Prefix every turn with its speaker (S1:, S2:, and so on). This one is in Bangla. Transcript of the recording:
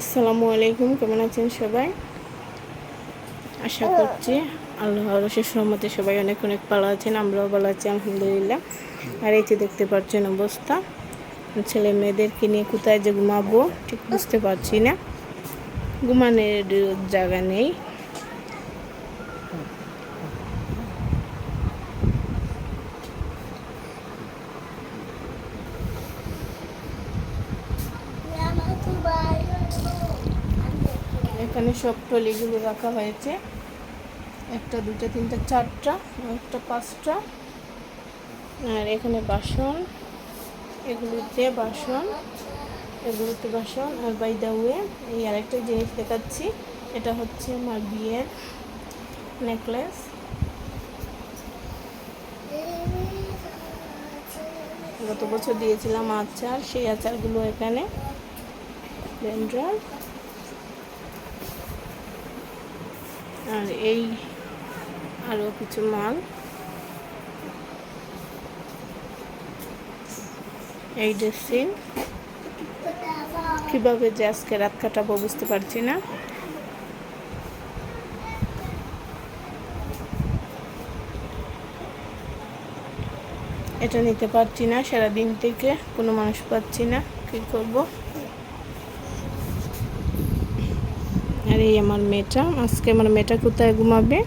S1: আসসালামু আলাইকুম কেমন আছেন সবাই? আশা করছি আল্লাহ রসের সহমতে সবাই অনেক অনেক ভালো আছেন আমরাও ভালো আছি আলহামদুলিল্লাহ। আর এই যে দেখতে পাচ্ছেন অবস্থা ছেলে মেয়েদেরকে নিয়ে কোথায় যে ঘুমাবো ঠিক বুঝতে পারছি না। ঘুমানোর জায়গা নেই। এখানে সব টলিগুলো রাখা হয়েছে। একটা দুটা তিনটা, চারটা, একটা, পাঁচটা। আর এখানে বাসন, এগুলোতে বাসন এগুলোতে বাসন, আর বাই দা ওয়ে এই আরেকটা জিনিস দেখাচ্ছি, এটা হচ্ছে আমার বিয়ের নেকলেস গত বছর দিয়েছিলাম আচার, সেই আচারগুলো এখানে। আর এই আরও কিছু মাল। এই ড্রেসিং। কীভাবে যে আজকে রাত কাটাবো বুঝতে পারছি না। এটা নিতে পারছি না, সারাদিন থেকে কোনো মানুষ পাচ্ছি না, কী করব? আর এই আমার মেয়েটা। আজকে আমার মেয়েটা কোথায় ঘুমাবে?